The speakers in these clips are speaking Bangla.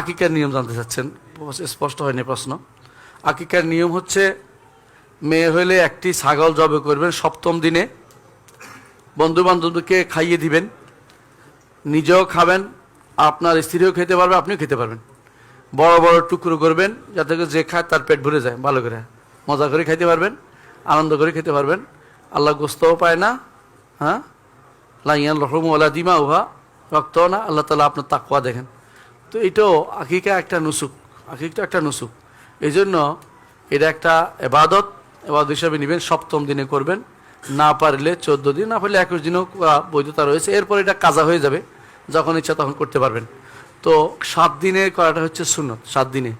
আকিকার নিয়ম জানতে চাচ্ছেন। স্পষ্ট হয়নি প্রশ্ন। আকিকার নিয়ম হচ্ছে, মেয়ে হলে একটি ছাগল জবে করবেন সপ্তম দিনে। বন্ধু বান্ধবকে খাইয়ে দিবেন। নিজেও খাবেন, আপনার স্ত্রীও খেতে পারবে, আপনিও খেতে পারবেন। বড় বড় টুকরো করবেন, যাতে যে খায় তার পেট ভরে যায়, ভালো করে। মজা করে খেতে পারবেন, আনন্দ করে খেতে পারবেন। আল্লাহ গোস্তও পায় না হ্যাঁ? লাইয়ান রহম দিমা উহা রক্তও না। আল্লাহ তালা আপনার তাকুয়া দেখেন। তো এটাও আকিকা একটা নুসুক আকিকটা একটা নুসুক। এই জন্য এটা একটা এবাদত এবাদত হিসাবে নেবেন, সপ্তম দিনে করবেন। না পারলে চোদ্দ দিন, না পারলে একুশ দিনও বৈধতা রয়েছে। এরপর এটা কাজা হয়ে যাবে, যখন ইচ্ছা তখন করতে পারবেন। তো সাত দিনে করাটা হচ্ছে সুন্নত, সাত দিনে।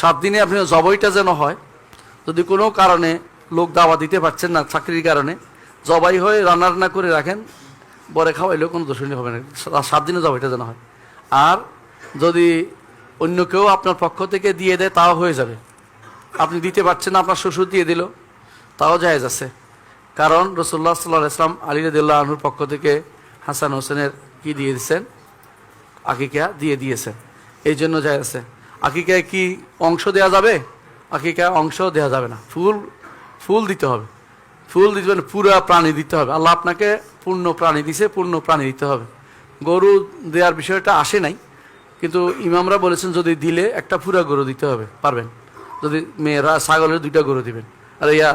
সাত দিনে আপনি জবইটা যেন হয়, যদি কোনো কারণে লোক দাওয়া দিতে পারছেন না, চাকরির কারণে, জবাই হয়ে রান্না রান্না করে রাখেন, বরে খাওয়াইলেও কোনো দোষণী হবে না। সাত দিনে জবাইটা যেন হয়। আর যদি অন্য কেউ আপনার পক্ষ থেকে দিয়ে দেয়, তাও হয়ে যাবে। আপনি দিতে পারছেন আপনার শ্বশুর দিয়ে দিল, তাও জায়েজ আছে। কারণ রসুল্লাহ সাল্লাহ ইসলাম আলী রদুল্লাহ আনহুর পক্ষ থেকে হাসান হোসেনের কি দিয়ে দিচ্ছেন আকিকা দিয়ে দিয়েছেন। এই জন্য যায় আছে। আকিকায় কি অংশ দেয়া যাবে? আকিকায় অংশ দেয়া যাবে না। ফুল ফুল দিতে হবে। ফুল দিতে হবে, পুরো প্রাণী দিতে হবে। আল্লাহ আপনাকে পূর্ণ প্রাণী দিছে, পূর্ণ প্রাণী দিতে হবে। গরু দেওয়ার বিষয়টা আসে নাই। কিন্তু ইমামরা বলেছেন, যদি দিলে একটা পুরা গরু দিতে হবে। পারবেন? যদি মেয়েরা, ছাগলের দুইটা গরু দিবেন, আর ইয়া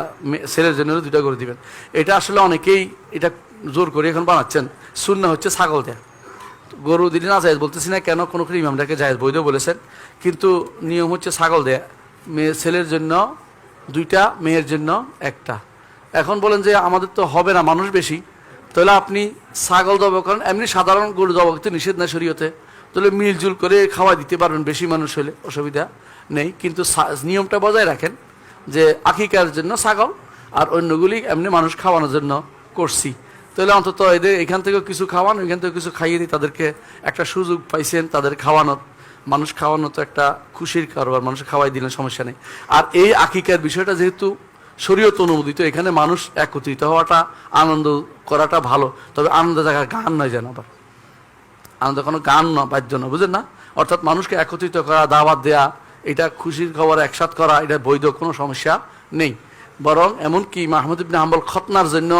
ছেলের জন্য দুইটা গরু দিবেন। এটা আসলে অনেকেই এটা জোর করে এখন বানাচ্ছেন। শূন্য হচ্ছে ছাগল দেয়া। গরু দিলে না জায়েজ, বলতেছি না কেন কোনো কোনো ইমামটাকে জায়েজ, বৈধ বলেছেন, কিন্তু নিয়ম হচ্ছে ছাগল দেয়া। মেয়ে, ছেলের জন্য দুইটা, মেয়ের জন্য একটা। এখন বলেন যে আমাদের তো হবে না, মানুষ বেশি। তাহলে আপনি ছাগল জব করেন, এমনি সাধারণ গরু জব করতে নিষেধ না শরীয়তে? তাহলে মিলজুল করে খাওয়া দিতে পারবেন বেশি মানুষ হলে, অসুবিধা নেই। কিন্তু নিয়মটা বজায় রাখেন যে আকিকার জন্য ছাগল আর অন্যগুলি এমনি মানুষ খাওয়ানোর জন্য করছি। তাহলে অন্তত এদের এখান থেকেও কিছু খাওয়ান, এখান থেকে কিছু খাইয়ে দিই তাদেরকে একটা সুযোগ পাইছেন তাদের খাওয়ানোর। মানুষ খাওয়ানো তো একটা খুশির কারবার, মানুষ খাওয়াই দিলে সমস্যা নেই। আর এই আকিকার বিষয়টা যেহেতু শরীয়ত অনুমোদিত, এখানে মানুষ একত্রিত হওয়াটা, আনন্দ করাটা ভালো। তবে আনন্দ জায়গায় গান নয় যেন আবার। আনন্দ কোনো গান না, বাদ্য না, বুঝলেন না? অর্থাৎ মানুষকে একত্রিত করা, দাওয়াত দেয়া, এটা খুশির খবর একসাথ করা, এটা বৈধ কোনো সমস্যা নেই। বরং এমনকি মাহমুদ ইবনে হাম্বল খতনার জন্য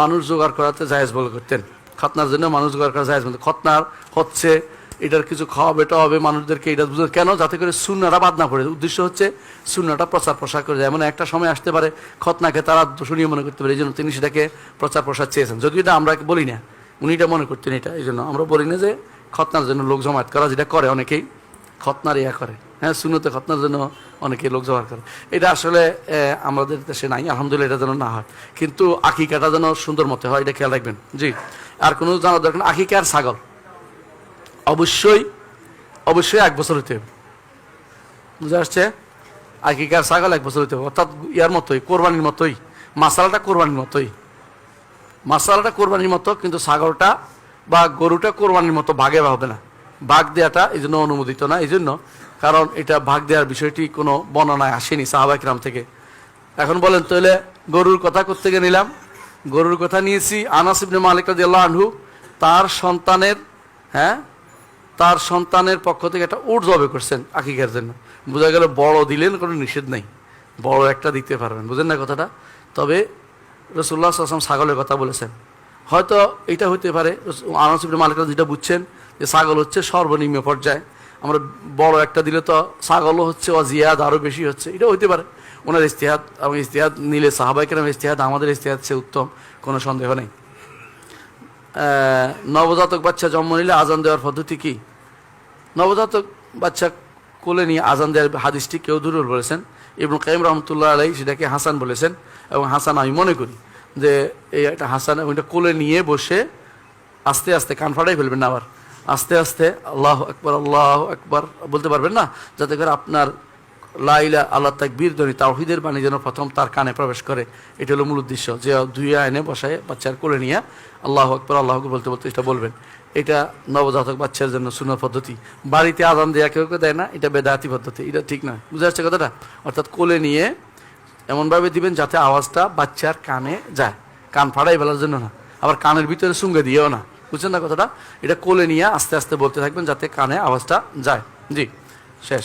মানুষ জোগাড় করাতে জায়েজ বলে করতেন। খতনার জন্য মানুষ জোগাড় করা জায়েজ বলতে খতনার হচ্ছে এটার কিছু খাওয়াবে হবে মানুষদেরকে এটা বুঝতে কেন? যাতে করে শূন্যটা বাদ না পড়ে। উদ্দেশ্য হচ্ছে শূন্যটা প্রচার প্রসার করে যায় এমন একটা সময় আসতে পারে খতনাকে তারা দোষণীয় মনে করতে পারে, এই জন্য তিনি সেটাকে প্রচার প্রসার চেয়েছেন। যদিও এটা আমরা বলি না। উনি এটা মনে করতেন এটা, এই জন্য আমরা বলি না যে খতনার জন্য লোক জমায়েত করা, যেটা করে অনেকেই খতনার ইয়া করে। হ্যাঁ শুনোতে খতনার জন্য অনেকে লোক জমায়েত করে। এটা আসলে আমাদের দেশে নাই, আলহামদুলিল্লাহ এটা যেন না হয়। কিন্তু আকিকাটা যেন সুন্দর মতে হয়, এটা খেয়াল রাখবেন। জি, আর কোনো জানার দরকার আকিকা আর ছাগল। অবশ্যই অবশ্যই এক বছর হতে হবে। বুঝে আসছে আকিকার ছাগল এক বছর হতে হবে। অর্থাৎ ইয়ার মতোই, কোরবানির মতোই, মাসালাটা কোরবানির মতোই। মাসালাটা কোরবানির মতো, কিন্তু ছাগলটা বা গরুটা কোরবানির মতো ভাগে হবে না। ভাগ দেওয়াটা এই জন্য অনুমোদিত না, এই জন্য। কারণ এটা ভাগ দেওয়ার বিষয়টি কোনো বর্ণনায় আসেনি সাহাবাকিরাম থেকে। এখন বলেন, তাহলে গরুর কথা করতে গিয়ে নিলাম। গরুর কথা নিয়েছি, আনাস ইবনে মালিক আনহু তার সন্তানের হ্যাঁ তার সন্তানের পক্ষ থেকে একটা উট জবে করছেন আকিকার জন্য। বোঝা গেল বড় দিলেন, কোনো নিষেধ নেই। বড় একটা দিতে পারবেন, বুঝেন না কথাটা? তবে রসুল্লাহ আসলাম ছাগলের কথা বলেছেন। হয়তো এটা হতে পারে আনসিবনে মালিকরা যেটা বুঝছেন যে ছাগল হচ্ছে সর্বনিম্ন পর্যায়ে। আমরা বড় একটা দিলে তো ছাগলও হচ্ছে অজিয়াদ, আরও বেশি হচ্ছে। এটা হইতে পারে। ওনার ইস্তেহাদ এবং ইস্তেহাদ নিলে সাহাবাই সাহাবাইকেরাম ইস্তেহাদ আমাদের ইস্তেহাদ সে উত্তম, কোনো সন্দেহ নেই। নবজাতক বাচ্চা জন্ম নিলে আজান দেওয়ার পদ্ধতি কী? নবজাতক বাচ্চা কোলে নিয়ে আজান দেওয়ার হাদিসটি কেউ দুরুল বলেছেন ইবনু কাইম রহমতুল্লাহ আলাই সেটাকে হাসান বলেছেন এবং হাসান আমি মনে করি যে এই একটা হাসান এটা কোলে নিয়ে বসে আস্তে আস্তে কান ফাটাই ফেলবেন না আবার। আস্তে আস্তে আল্লাহ আকবর আল্লাহ আকবর বলতে পারবেন না, যাতে করে আপনার লাইলা আল্লাহ তাকবীর ধ্বনি, তাওহিদের বাণী যেন প্রথম তার কানে প্রবেশ করে। এটা হলো মূল উদ্দেশ্য, যে দুই আইনে বসায় বাচ্চার কোলে নিয়ে আল্লাহ আকবর আল্লাহকে বলতে বলতে এটা বলবেন। এটা নবজাতক বাচ্চার জন্য সুনার পদ্ধতি। বাড়িতে আদান দেয়া কেউ কেউ দেয় না, এটা বেদাতি পদ্ধতি, এটা ঠিক নয়। বুঝে আসছে কথাটা? অর্থাৎ কোলে নিয়ে এমনভাবে দিবেন যাতে আওয়াজটা বাচ্চার কানে যায়। কান ফাড়াই ফেলার জন্য না, আবার কানের ভিতরে শুঙ্গে দিয়েও না। বুঝছেন না কথাটা? এটা কোলে নিয়ে আস্তে আস্তে বলতে থাকবেন যাতে কানে আওয়াজটা যায়। জি, শেষ।